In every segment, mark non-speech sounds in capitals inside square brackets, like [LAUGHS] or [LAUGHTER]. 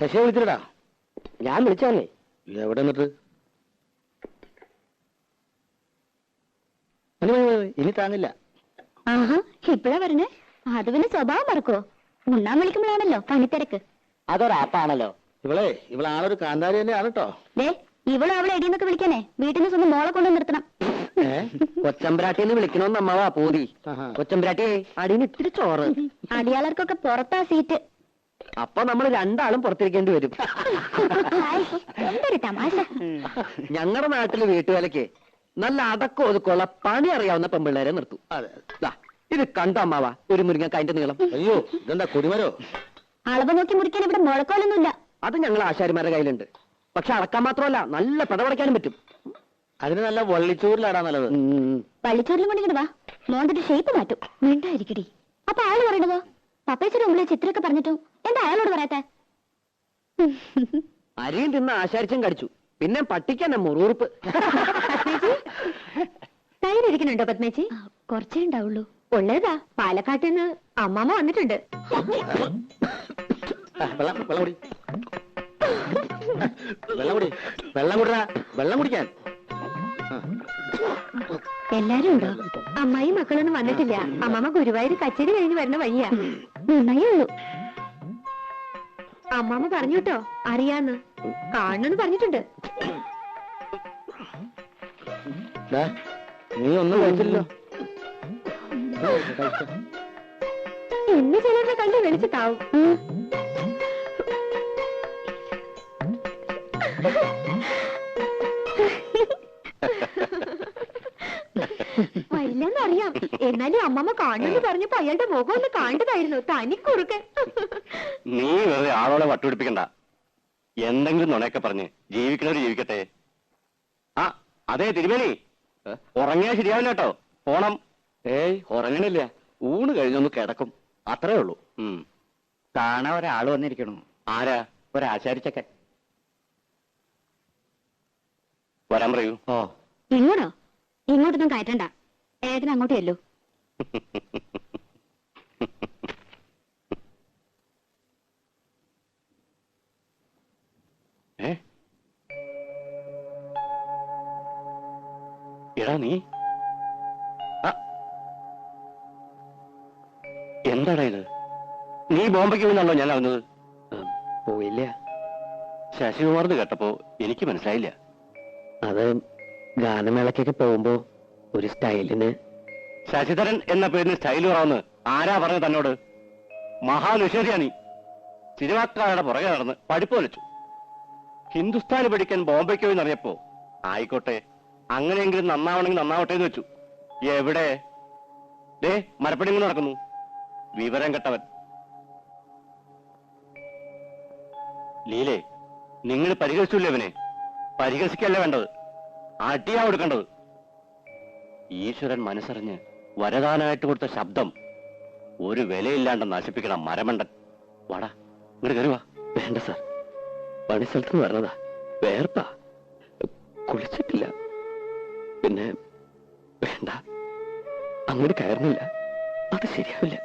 ശശിയെ വിളിച്ചിട്ടാ ഞാൻ വിളിച്ചാന്നേ എവിടെ എന്നിട്ട്. ഇനി താങ്ങില്ല. ആഹാ ഇപ്പഴാ പറഞ്ഞേ അത് പിന്നെ സ്വഭാവം മറക്കോ ഉണ്ണാൻ വിളിക്കുമ്പോഴാണല്ലോ പണിത്തിരക്ക്. അതൊരാപ്പാണല്ലോ ഇവളെ ഇവളാളൊരു കാന്താരി തന്നെയാണ് കേട്ടോ ദേ ഇവളും അവളെ എടിയെന്നൊക്കെ വിളിക്കാനേ. വീട്ടിൽ നിന്ന് സ്വന്തം മോളെ കൊണ്ടു നിർത്തണം. കൊച്ചമ്പ്രാട്ടിന്ന് വിളിക്കണോന്ന് അമ്മാവാ പൂതി. കൊച്ചമ്പ്രാട്ടിയെ അടിയിൽ ഇത്തിരി ചോറ്. അടിയാളർക്കൊക്കെ പുറത്താ സീറ്റ്. അപ്പൊ നമ്മൾ രണ്ടാളും പുറത്തിരിക്കേണ്ടി വരും. എന്തൊരു തമാശ. ഞങ്ങളുടെ നാട്ടിൽ വീട്ടുവേലയ്ക്ക് നല്ല അടക്കം ഒതുക്കമുള്ള പണി അറിയാവുന്ന പെമ്പിള്ളേരെ നിർത്തും. അതെ ദാ, ഇത് കണ്ട അമ്മാവാ? ഒരു മുരിങ്ങക്കായന്റെ നീളം. അയ്യോ ഇതെന്താ കൊടിമരോ? അളവ് നോക്കി മുറിക്കാൻ ഇവിടെ മുഴക്കോലൊന്നുമില്ല. അത് ഞങ്ങൾ ആശാരിമാരുടെ കയ്യിലുണ്ട്. പക്ഷെ അടക്കാൻ മാത്രമല്ല നല്ല പടവടക്കാനും പറ്റും. അതിന് നല്ല വള്ളിച്ചൂരിലാടാ നല്ലത്. ഉം. പള്ളിച്ചോറിലും കൊണ്ട് വാ. മോന്തിട്ട് ഷേപ്പ് മാറ്റും മിണ്ടായിരിക്കടി അപ്പൊ ആൾ പറയണതോ? പപ്പേച്ചൊരു മുമ്പിൽ ചിത്രമൊക്കെ പറഞ്ഞിട്ടും എന്താ അയാളോട് പറയാത്തെ? അരിയും തിന്ന് ആശാരിച്ചും കടിച്ചു. പിന്നെ പട്ടിക്കന്നെ മുറുറുപ്പ്. തൈരിക്കുന്നുണ്ടോ പത്മേച്ചി? കുറച്ചേ ഉണ്ടാവുള്ളൂ. ഉള്ളതാ. പാലക്കാട്ടിൽ നിന്ന് അമ്മാമ്മ വന്നിട്ടുണ്ട് വെള്ളം വെള്ളം കുടി. വെള്ളം കുടി. വെള്ളം കുടിടാ. വെള്ളം കുടിക്കാൻ. എല്ലാരും ഉണ്ടോ? അമ്മായി മക്കളൊന്നും വന്നിട്ടില്ല. അമ്മമ്മ ഗുരുവായൂർ കച്ചേരി കഴിഞ്ഞ് വരുന്ന വഴിയാ. നന്നായി ഉള്ളൂ. അമ്മാമ്മ പറഞ്ഞു കേട്ടോ അറിയാന്ന്. കാണണെന്ന് പറഞ്ഞിട്ടുണ്ട്. നീ ഒന്നും കഴിച്ചില്ലല്ലോ. ഇന്ന് ചിലരുടെ കണ്ട് വെളിച്ചത്താവും വരില്ലെന്നറിയാം എന്നാലും അമ്മമ്മ കാണുമെന്ന് പറഞ്ഞപ്പോ അയാളുടെ മുഖം ഒന്ന് കണ്ടതായിരുന്നു തനിക്കുറുക്ക്. നീ വെറുതെ ആളോടെ വട്ടുപിടിപ്പിക്കണ്ട. എന്തെങ്കിലും നുണയൊക്കെ പറഞ്ഞ് ജീവിക്കണവര് ജീവിക്കട്ടെ. ആ അതെ തിരുമേനി. ഉറങ്ങിയാ ശരിയാവില്ല കേട്ടോ. പോണം. ഏയ് ഉറങ്ങണില്ല. ഊണ് കഴിഞ്ഞൊന്ന് കിടക്കും. അത്രേ ഉള്ളൂ. ഉം. കാണാൻ ഒരാൾ വന്നിരിക്കണു. ആരാ? ഒരാശാരിച്ചൊക്കെ വരാൻ പറയൂ. ഓ. ഇങ്ങോട്ടോ? ഇങ്ങോട്ടൊന്നും കയറ്റണ്ട. ഏട്ടൻ അങ്ങോട്ട് ചെല്ലു. ഏ? എടാ നീ. എന്താടാ ഇത്? നീ ബോംബയ്ക്ക് വീണല്ലോ ഞാൻ അറിഞ്ഞത്. പോയില്ല. ശശികുമാർന്ന് കേട്ടപ്പോ എനിക്ക് മനസ്സിലായില്ല. അത് ഗാനമേളക്കൊക്കെ പോകുമ്പോ ഒരു സ്റ്റൈലിന്. ശശിധരൻ എന്ന പേരിന് സ്റ്റൈൽ കുറവെന്ന് ആരാ പറഞ്ഞു തന്നോട്? മഹാനിഷേധിയാ നീ സിനിമാക്കാരുടെ പുറകെ നടന്ന് പഠിപ്പ് വലിച്ചു ഹിന്ദുസ്ഥാനി പഠിക്കാൻ ബോംബെക്ക് പോയി എന്നറിയപ്പോ ആയിക്കോട്ടെ അങ്ങനെയെങ്കിലും നന്നാവണമെങ്കിൽ നന്നാവട്ടെ എന്ന് വെച്ചു. എവിടെ? ദേ മരപ്പണി നടക്കുന്നു. വിവരം കെട്ടവൻ. ലീലേ നിങ്ങൾ പരിഹസിച്ചില്ലേ അവനെ പരിഹസിക്കല്ല വേണ്ടത്? അടിയാ കൊടുക്കേണ്ടത്. ഈശ്വരൻ മനസ്സറിഞ്ഞ് വരദാനായിട്ട് കൊടുത്ത ശബ്ദം ഒരു വിലയില്ലാണ്ട് നശിപ്പിക്കണം മരമണ്ടൻ. വാടാ ഇങ്ങോട്ട് കരുവാ വേണ്ട സാർ. പണിസ്ഥലത്ത് നിന്ന് വരണതാ. വേർപ്പാ. കുളിച്ചിട്ടില്ല. പിന്നെ വേണ്ട. അങ്ങോട്ട് കയറുന്നില്ല. അത് ശരിയാവില്ല.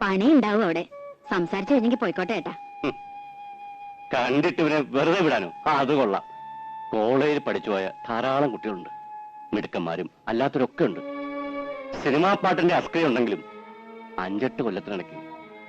പണി ഉണ്ടാവും അവിടെ. സംസാരിച്ചു കഴിഞ്ഞെങ്കിൽ പോയിക്കോട്ടെ ഏട്ടാ. കണ്ടിട്ട് ഇവരെ വെറുതെ വിടാനോ? ആ അത് കൊള്ളാം. കോളേജിൽ പഠിച്ചു പോയ ധാരാളം കുട്ടികളുണ്ട്. മിടുക്കന്മാരും അല്ലാത്തവരൊക്കെ ഉണ്ട്. സിനിമാ പാട്ടിന്റെ അസ്ക്രിയ ഉണ്ടെങ്കിലും അഞ്ചെട്ട് കൊല്ലത്തിനിടയ്ക്ക്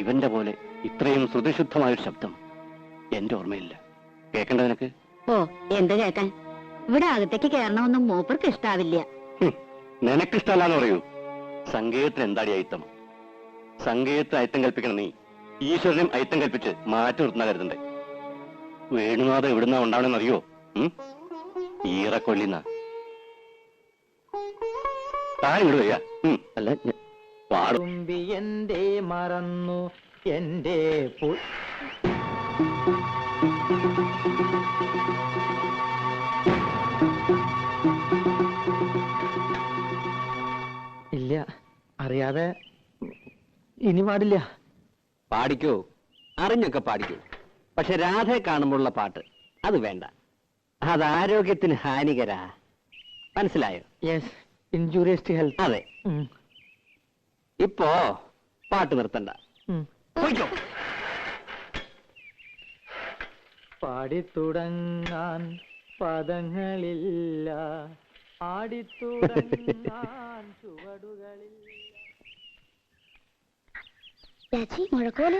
ഇവന്റെ പോലെ ഇത്രയും ശ്രുതിശുദ്ധമായൊരു ശബ്ദം എന്റെ ഓർമ്മയില്ല. കേൾക്കണ്ട നിനക്ക്? ഓ എന്ത് കേക്കാൻ? ഇവിടെ അകത്തേക്ക് കയറണമെന്നും മൂപ്പർക്ക് ഇഷ്ടാവില്ല. നിനക്ക് നിനക്കിഷ്ടമല്ലാന്ന് പറയൂ. സംഗീതത്തിന് എന്താടി അയിത്തം? സംഗീതത്തിന് അയിത്തം കൽപ്പിക്കണം നീ ഈശ്വരനും അയിത്തം കൽപ്പിച്ച് മാറ്റി നിർത്തുന്ന കരുതണ്ടേ? വേണുനാഥം എവിടുന്നാ ഉണ്ടാവണെന്ന് അറിയോ? അല്ല എന്തേ മറന്നു എന്റെ ഇല്ല അറിയാതെ ഇനി പാടില്ല. പാടിക്കോ. അറിഞ്ഞൊക്കെ പാടിക്കോ. പക്ഷെ രാധയെ കാണുമ്പോഴുള്ള പാട്ട് അത് വേണ്ട. അത് ആരോഗ്യത്തിന് ഹാനികരാ. മനസ്സിലായോ? Yes injurious to health. അതെ. ഇപ്പോ പാട്ട് നിർത്തണ്ട. പോയിക്കോ പാടിത്തുടങ്ങാൻ പദങ്ങളില്ല. ആടിത്തുടങ്ങാൻ [LAUGHS] ചുവടുകളില്ല. രാജി മുഴക്കോൽ.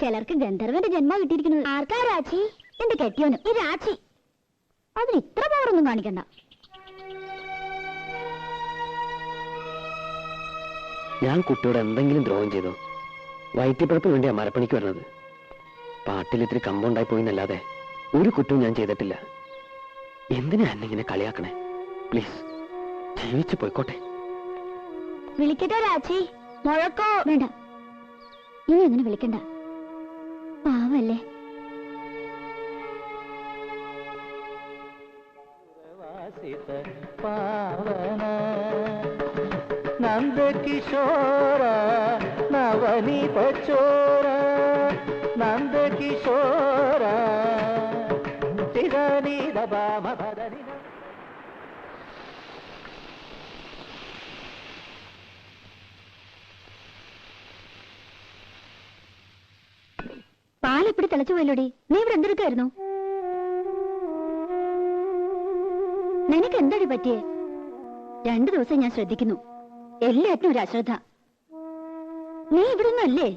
ചിലർക്ക് ഗന്ധർവന്റെ ജന്മം കിട്ടിയിരിക്കുന്നത് ആർക്കാ രാച്ചി എന്റെ കെട്ടിയോന് ഈ രാച്ചി അതിന് ഇത്ര പവറൊന്നും കാണിക്കണ്ട. ഞാൻ കുട്ടിയോട് എന്തെങ്കിലും ദ്രോഹം ചെയ്തു? വയറ്റിപ്പഴപ്പ് വേണ്ടിയാ മരപ്പണിക്ക് വരുന്നത്. പാട്ടിൽ ഇത്തിരി കമ്പൗണ്ടായി പോയി എന്നല്ലാതെ ഒരു കുറ്റവും ഞാൻ ചെയ്തിട്ടില്ല. എന്തിനാ എന്നെ ഇങ്ങനെ കളിയാക്കണേ? പ്ലീസ് ജീവിച്ചു പോയിക്കോട്ടെ. വിളിക്കട്ടെ രാജി. മുഴക്കോ? വേണ്ട. ഇനി അങ്ങനെ വിളിക്കണ്ട. പാവല്ലേ? വാസിത പാവന. നന്ദകിശോര നവനീത ചോര. നന്ദകിശോര തിരനീത ഭാമ ഭദനിത പാലെപ്പിടി തിളച്ചു പോയല്ലോടി? നീ ഇവിടെ എന്തെടുക്കായിരുന്നു നിനക്ക് എന്താടി പറ്റിയേ? രണ്ടു ദിവസം ഞാൻ ശ്രദ്ധിക്കുന്നു. എല്ലാറ്റിനും ഒരു അശ്രദ്ധ. നീ ഇവിടെ ഒന്നല്ലേ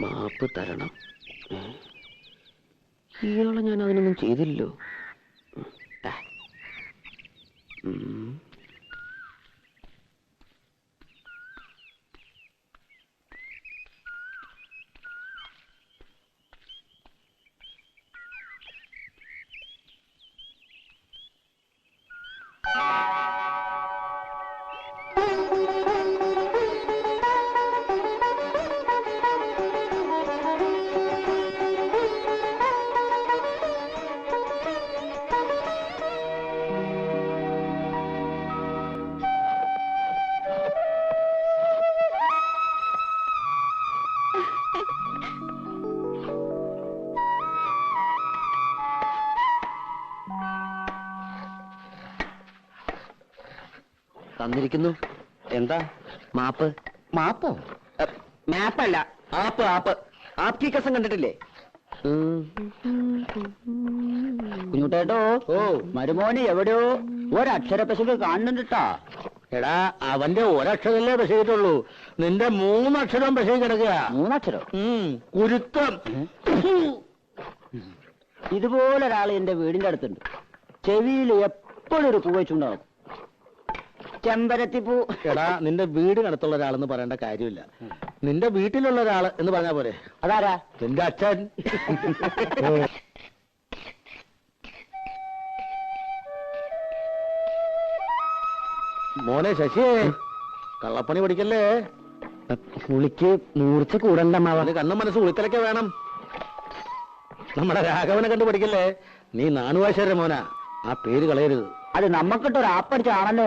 മാപ്പ് തരണം. ഏ? ഇയാളെ ഞാൻ അതിനൊന്നും ചെയ്തില്ലല്ലോ തന്നിരിക്കുന്നു. എന്താ? മാപ്പ്. മാപ്പോ? മാപ്പല്ല. ആപ്പ് ആപ്പ്. ആപ്കി കസം കണ്ടിട്ടില്ലേ? കുഞ്ഞുട്ടേട്ടോ ഓ. മരുമോന് എവിടെയോ? ഒരക്ഷര പെശക് കാണുന്നുണ്ടാ എടാ അവന്റെ ഒരക്ഷരല്ലേ പെശകിട്ടുള്ളൂ നിന്റെ മൂന്നക്ഷരം പെശകി കിടക്കുക. മൂന്നക്ഷരം? കുരുത്തം. ഇതുപോലെ ഒരാൾ എന്റെ വീടിന്റെ അടുത്തുണ്ട്. ചെവിയിൽ എപ്പോഴും ഒരു പൂ വെച്ചുണ്ടാവും ചെമ്പരത്തി പൂ എടാ നിന്റെ വീടിനടുത്തുള്ള ഒരാളെന്ന് പറയേണ്ട കാര്യമില്ല. നിന്റെ വീട്ടിലുള്ള ഒരാൾ എന്ന് പറഞ്ഞാ പോരെ. അതാരാ? നിന്റെ അച്ഛൻ. മോനെ ശശിയേ കള്ളപ്പണി പഠിക്കല്ലേ? പുളിക്ക് മൂർച്ച കൂടണ്ട മാവ കണ്ണും മനസ്സ് ഉളിത്തലൊക്കെ വേണം. നമ്മുടെ രാഘവനെ കണ്ടു പഠിക്കല്ലേ? നീ നാണുവാശ്വര മോനാ? ആ പേര് കളയരുത്. അത് നമ്മക്കിട്ടൊരു ആപ്പടിച്ചാണല്ലോ.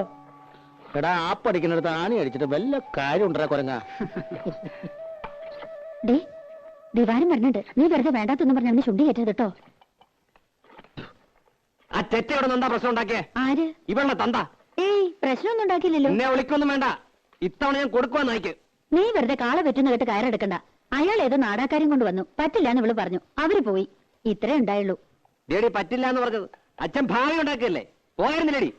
എടാ ആ പഠിക്കുന്നിടത്ത് ആണി അടിച്ചിട്ട് വല്ല കാര്യം ഉണ്ടാ കുരങ്ങ. ഡേ ദിവാരം പറഞ്ഞിട്ട് നീ വെറുതെ വേണ്ടാത്തൊന്നും പറഞ്ഞ അവനെ ചുണ്ടി കയറ്റരുത് കേട്ടോ ആ തെറ്റയോടെ നിന്നാ പ്രശ്നം ഉണ്ടാക്കിയേ? ആര്? ഇവളുടെ തന്ത. ഏയ് പ്രശ്നമൊന്നും ഉണ്ടാക്കിയില്ലല്ലോ. എന്നെ വിളിക്കൊന്നും വേണ്ട. ഇത്തവണ ഞാൻ കൊടുക്കുവാ നായിക്ക് നീ വെറുതെ കാള വെറ്റുന്ന കേട്ട് കയറെടുക്കണ്ട. അയാൾ ഏതോ നാടാക്കാരും കൊണ്ട് വന്നു. പറ്റില്ല എന്ന് ഇവൾ പറഞ്ഞു. അവർ പോയി. ഇത്രേ ഉണ്ടായുള്ളൂ. ഡേടി പറ്റില്ല എന്ന് പറഞ്ഞത് അച്ഛൻ ഭാവി ഉണ്ടാക്കിയല്ലേ? പോയിരുന്നില്ലടി.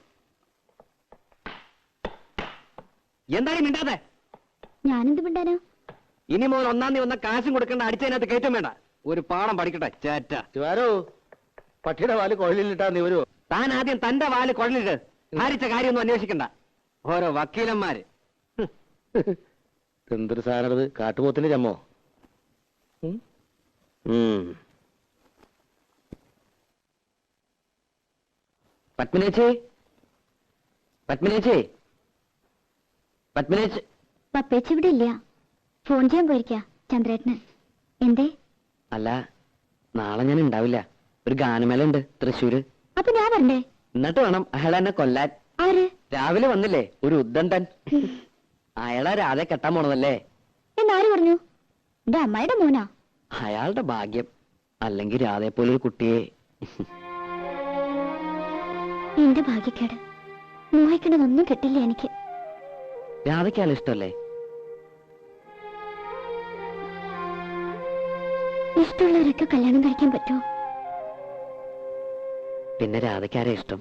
എന്താടി മിണ്ടാതെ. ഞാനെന്ത് മിണ്ടാനോ? ഇനി മുതൽ ഒന്നാം തീയതി വന്ന കാശും കൊടുക്കേണ്ട അടിച്ചതിനകത്ത് കയറ്റം വേണ്ട. ഒരു പാഠം പഠിക്കട്ടെ ചേറ്റ. ചുവാരോ പട്ടിയുടെ വാൽ കുഴലിലിട്ടാ നീ വരുമോ താൻ ആദ്യം തന്റെ വാൽ കുഴലിട്ട് ഭാരിച്ച കാര്യമൊന്നും അന്വേഷിക്കണ്ട. ഓരോ വക്കീലന്മാര്. എന്തൊരു സാറത് കാട്ടുപോത്തിന്റെ ചമ്മോ. പത്മിനേച്ചി? പത്മിനേച്ചി? പത്മിനേച്ചി പപ്പേച്ചി ഇവിടെ ഇല്ല ഫോൺ ചെയ്യാൻ പോയിരിക്ക ചന്ദ്രേട്ടന്. എന്തേ? അല്ല നാളെ ഞാൻ ഉണ്ടാവില്ല. ഒരു ഗാനമേള ഉണ്ട് തൃശ്ശൂര്. അപ്പൊ ഞാൻ വരണ്ടേ? എന്നിട്ട് വേണം അയാൾ എന്നെ കൊല്ലാൻ. ആര്? രാവിലെ വന്നില്ലേ ഒരു ഉദ്ദണ്ടൻ [LAUGHS] അയാളെ രാധെ കെട്ടാൻ പോണതല്ലേ? എന്നാര് പറഞ്ഞു? എന്റെ അമ്മയുടെ മോനാ? അയാളുടെ ഭാഗ്യം. അല്ലെങ്കിൽ രാധയെ പോലെ ഒരു കുട്ടിയെ. എന്റെ ഭാഗ്യക്കേട്. മോഹിക്കണതൊന്നും കിട്ടില്ല എനിക്ക്. രാധയ്ക്ക് അയാൾ ഇഷ്ടമല്ലേ? ഇഷ്ടമുള്ളവരൊക്കെ കല്യാണം കഴിക്കാൻ പറ്റുമോ? പിന്നെ രാധയ്ക്കാരെ ഇഷ്ടം.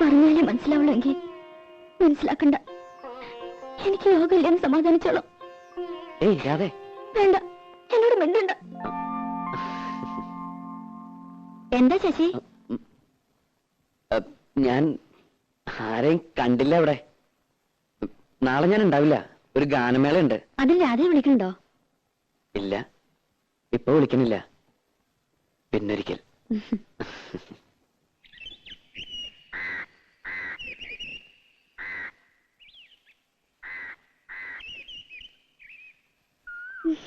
പറഞ്ഞാലേ മനസ്സിലാവുള്ളൂ എങ്കിൽ മനസ്സിലാക്കണ്ട. എനിക്ക് യോഗമില്ലെന്ന് സമാധാനിച്ചോളൂ. ഏയ് രാധേ. വേണ്ട. എന്നോട് മിണ്ടണ്ട. എന്താ ശശി? ഞാൻ ആരെയും കണ്ടില്ല അവിടെ നാളെ ഞാൻ ഉണ്ടാവില്ല. ഒരു ഗാനമേള ഉണ്ട് അതിൽ രാധയെ വിളിക്കണ്ടോ ഇല്ല. ഇപ്പൊ വിളിക്കണില്ല. പിന്നൊരിക്കൽ. [LAUGHS]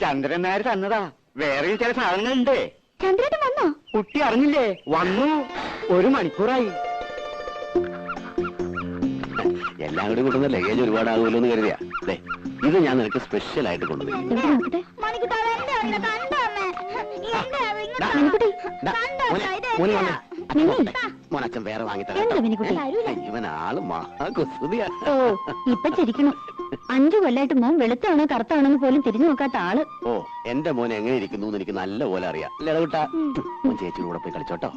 ചന്ദ്രൻ നായർ തന്നതാ. വേറെയും ചില സാധനങ്ങളുണ്ട്. ചന്ദ്രൻ കുട്ടി അറിഞ്ഞില്ലേ? വന്നു. ഒരു മണിക്കൂറായി. എല്ലാം കൂടി കൊണ്ടുവന്ന ലഗേജ് ഒരുപാടാകുമല്ലോ എന്ന് കരുതിയാ. ദേ, ഇത് ഞാൻ നിനക്ക് സ്പെഷ്യൽ ആയിട്ട് കൊണ്ടുവരും. മോനച്ഛൻ വേറെ വാങ്ങിത്തരാം ഇവൻ ആൾ മഹാ കുസൃതിയാ ഓ ഇപ്പൊ ചിരിക്കണം. അഞ്ചു കൊല്ലായിട്ട് മോൻ വെളുത്താണോ കറുത്താണോ എന്ന് പോലും തിരിഞ്ഞു നോക്കാത്ത ആൾ. ഓ എന്റെ മോൻ എങ്ങനെ ഇരിക്കുന്നു എന്ന് എനിക്ക് നല്ല പോലെ അറിയാം. ലടകുട്ട മോൻ ചേച്ചിയുടെ കൂടെ പോയി കളിച്ചോട്ടോ.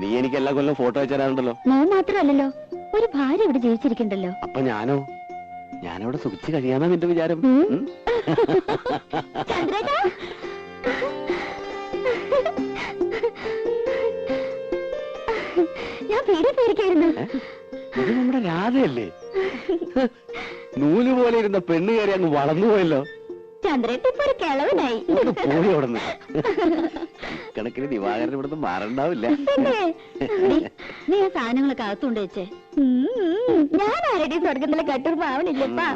നീ എനിക്ക് എല്ലാ കൊല്ലം ഫോട്ടോ അയച്ചു തരാറുണ്ടല്ലോ മോൻ മാത്രമല്ലല്ലോ ഒരു ഭാര്യ ഇവിടെ ജീവിച്ചിരിക്കണ്ടല്ലോ. അപ്പൊ ഞാനോ? ഞാനവിടെ സുഖിച്ച് കഴിയാന്നാ നിന്റെ വിചാരം? ഞാൻ പേടി പേടിക്കായിരുന്നു. ഇത് നമ്മുടെ രാധയല്ലേ? നൂൽ പോലെ ഇരുന്ന പെണ്ണ് കയറി അങ്ങ് വളർന്നു പോയല്ലോ. ചന്ദ്രേട്ട ഇപ്പൊ ഒരു കിളവനായി. ഒന്ന് പോയി അവിടെ കണക്കിന് ദിവാകരൻ ഇവിടുന്ന് മാറണ്ടാവില്ല. നീ ആ സാധനങ്ങളൊക്കെ അകത്തുണ്ട് വെച്ചേ. ഞാൻ ആരുടെയും തുടക്കത്തിലെ കട്ടൂർ പാവണില്ലപ്പാ